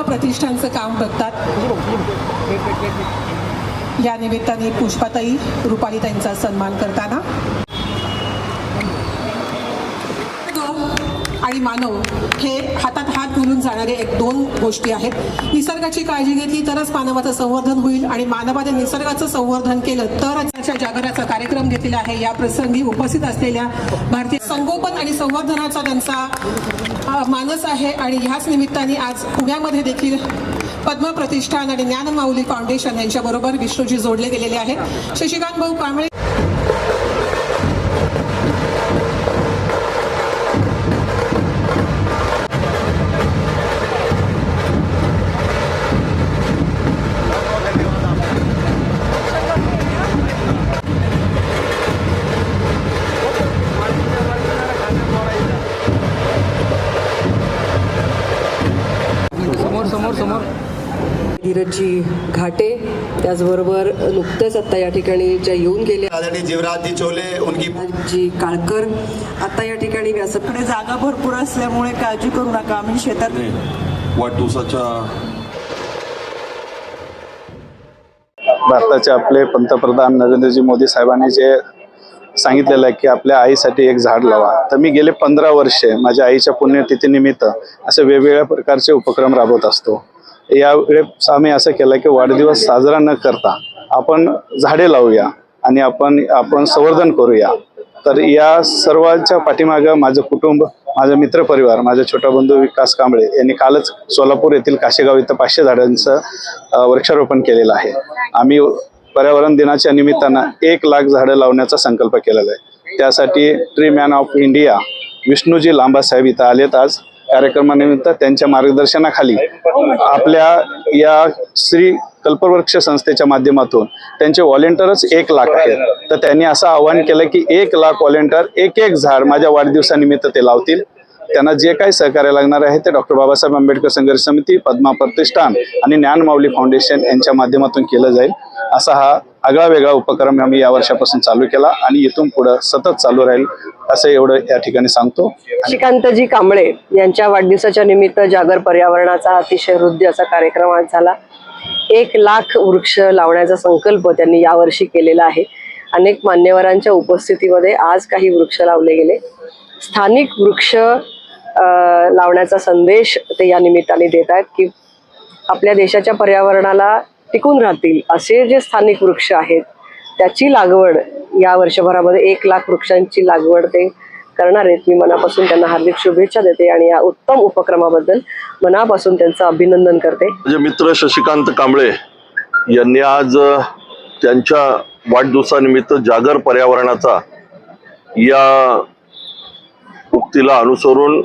सर्व प्रतिष्ठानचं काम बघतात. या निमित्ताने पुष्पाताई त्यांचा सन्मान करताना आणि मानव हे हातात हात घालून जाणारे एक दोन गोष्टी आहेत. निसर्गाची काळजी घेतली तरच मानवाचं संवर्धन होईल आणि मानवाने निसर्गाचं संवर्धन केलं तरच जागराचा कार्यक्रम घेतलेला आहे. या प्रसंगी उपस्थित असलेल्या भारतीय संगोपन आणि संवर्धनाचा त्यांचा मानस आहे आणि ह्याच निमित्ताने आज पुण्यामध्ये देखील पद्म प्रतिष्ठान आणि ज्ञानमाऊली फाउंडेशन यांच्याबरोबर विष्णूजी जोडले गेलेले आहेत. शशिकांत भाऊ कांबळे धीरजजी घाटे त्याचबरोबर नुकतेच आत्ता या ठिकाणी ज्या येऊन गेल्या आदरणीय जीवराजजी चोले उनकी जी काळकर आता या ठिकाणी व्यासपीठ जागा भरपूर असल्यामुळे काळजी करू नका. आम्ही शेतात वाढदिवसाच्या भारताचे आपले पंतप्रधान नरेंद्रजी मोदी साहेबांनी जे सांगितलेलं आहे की आपल्या आईसाठी एक झाड लावा. तर मी गेले पंधरा वर्षे माझ्या आईच्या पुण्यतिथीनिमित्त असे वेगवेगळ्या प्रकारचे उपक्रम राबवत असतो. यावेळेस आम्ही असं केलं की वाढदिवस साजरा न करता आपण झाडे लावूया आणि आपण आपण संवर्धन करूया. तर या सर्वांच्या पाठीमागं माझं कुटुंब माझा मित्रपरिवार माझा छोटा बंधू विकास कांबळे यांनी कालच सोलापूर येथील काशेगाव इथं पाचशे झाडांचं वृक्षारोपण केलेलं आहे. आम्ही पर्यावरण दिनाच्या निमित्तानं एक लाख झाडं लावण्याचा संकल्प केलेला आहे. त्यासाठी tree man of India Vishnuji लांबासाहेब इथं आलेत आज. कार्यक्रमानिमित्त त्यांच्या मार्गदर्शनाखाली आपल्या या श्री कल्पवृक्ष संस्थेच्या माध्यमातून त्यांचे व्हॉलेंटियरच एक लाख आहेत. तर त्यांनी असं आवाहन केलं की एक लाख व्हॉलेंटियर एक एक झाड माझ्या वाढदिवसानिमित्त ते लावतील. त्यांना जे काही सहकार्य लागणार आहे ते डॉक्टर बाबासाहेब आंबेडकर संघर्ष समिती पद्मा प्रतिष्ठान आणि ज्ञानमाऊली फाउंडेशन यांच्या माध्यमातून केलं जाईल. असा हा आगळा वेगळा उपक्रम आम्ही या वर्षापासून चालू केला आणि इथून पुढं सतत चालू राहील असं एवढं या ठिकाणी सांगतो. श्रीकांतजी कांबळे यांच्या वाढदिवसाच्या निमित्त जागर पर्यावरणाचा अतिशय हृदय असा कार्यक्रम आज झाला. एक लाख वृक्ष लावण्याचा संकल्प त्यांनी यावर्षी केलेला आहे. अनेक मान्यवरांच्या उपस्थितीमध्ये आज काही वृक्ष लावले गेले. स्थानिक वृक्ष लावण्याचा संदेश ते या निमित्ताने देत आहेत की आपल्या देशाच्या पर्यावरणाला टिकून राहतील. असे जे स्थानिक वृक्ष आहेत त्याची लागवड या वर्षभरामध्ये एक लाख वृक्षांची लागवड ते करणार आहेत. मी मनापासून त्यांना हार्दिक शुभेच्छा देते आणि या उत्तम उपक्रमाबद्दल मनापासून त्यांचं अभिनंदन करते. माझे मित्र शशिकांत कांबळे यांनी आज त्यांच्या वाढदिवसानिमित्त जागर पर्यावरणाचा या उक्तीला अनुसरून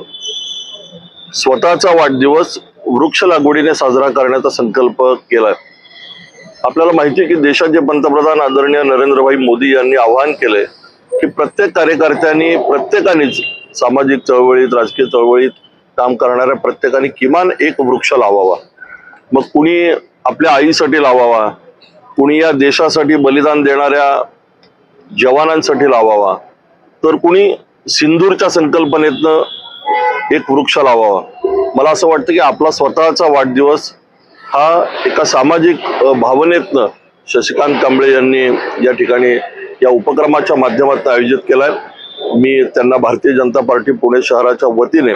स्वतःचा वाढदिवस वृक्ष लागवडीने साजरा करण्याचा संकल्प केला आपल्याला माहिती आहे की देशाचे पंतप्रधान आदरणीय नरेंद्रभाई मोदी यांनी आवाहन केलंय की प्रत्येक कार्यकर्त्यांनी प्रत्येकानेच सामाजिक चळवळीत राजकीय चळवळीत काम करणाऱ्या प्रत्येकाने किमान एक वृक्ष लावावा. मग कुणी आपल्या आईसाठी लावावा? कुणी या देशासाठी बलिदान देणाऱ्या जवानांसाठी लावावा? तर कुणी सिंदूरच्या संकल्पनेतनं एक वृक्ष लावावा? मला असं वाटतं की आपला स्वतःचा वाढदिवस हा एका सामाजिक भावनेतनं शशिकांत कांबळे यांनी या ठिकाणी या उपक्रमाच्या माध्यमातून आयोजित केलाय. मी त्यांना भारतीय जनता पार्टी पुणे शहराच्या वतीने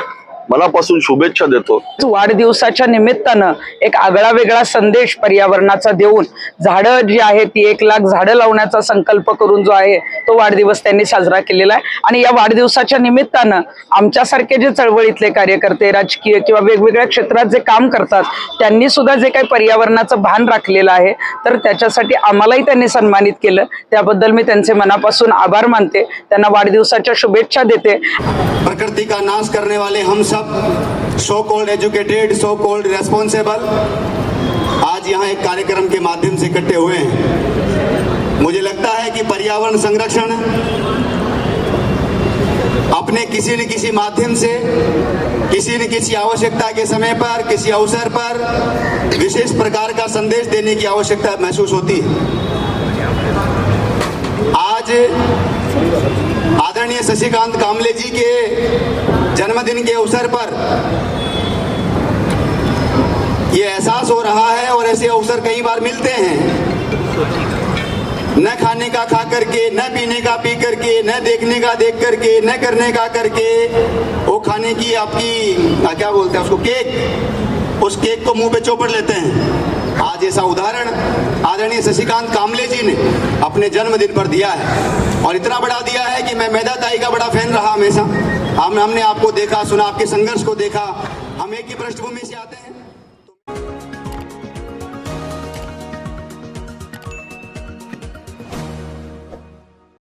मनापासून शुभेच्छा देतो. वाढदिवसाच्या निमित्तानं एक आगळा वेगळा संदेश पर्यावरणाचा देऊन झाडं जी आहेत ती एक लाख झाडं लावण्याचा संकल्प करून जो आहे तो वाढदिवस त्यांनी साजरा केलेला आहे. आणि या वाढदिवसाच्या निमित्तानं आमच्यासारखे जे चळवळीतले कार्यकर्ते राजकीय किंवा वेगवेगळ्या क्षेत्रात जे काम करतात त्यांनी सुद्धा जे काही पर्यावरणाचं भान राखलेलं आहे तर त्याच्यासाठी आम्हालाही त्यांनी सन्मानित केलं. त्याबद्दल मी त्यांचे मनापासून आभार मानते. त्यांना वाढदिवसाच्या शुभेच्छा देते. प्रकृति का नाश करने वाले हम सब so called educated so called responsible आज यहाँ एक कार्यक्रम के माध्यम से इकट्ठे हुए हैं। मुझे लगता है कि पर्यावरण संरक्षण अपने किसी न किसी माध्यम से, किसी न किसी आवश्यकता के समय पर, किसी अवसर पर विशेष प्रकार का संदेश देने की आवश्यकता महसूस होती है। आज आदरणीय शशिकांत कामले जी के जन्मदिन के अवसर पर ये एहसास हो रहा है और ऐसे अवसर कई बार मिलते हैं। न खाने का खा करके, न पीने का पी करके, न देखने का देख करके, न करने का करके, वो खाने की आपकी क्या बोलते हैं उसको, केक, उस केक को मुँह पे चौपड़ लेते हैं। आज ऐसा उदाहरण आदरणीय शशिकांत कामले जी ने अपने जन्मदिन पर दिया है और इतना बड़ा दिया है कि मैं मैदा ताई का बड़ा फ़ैन रहा हमेशा। हम, हमने आपको देखा, सुना, आपके संघर्ष को देखा। हम एक ही पृष्ठभूमि से आते हैं।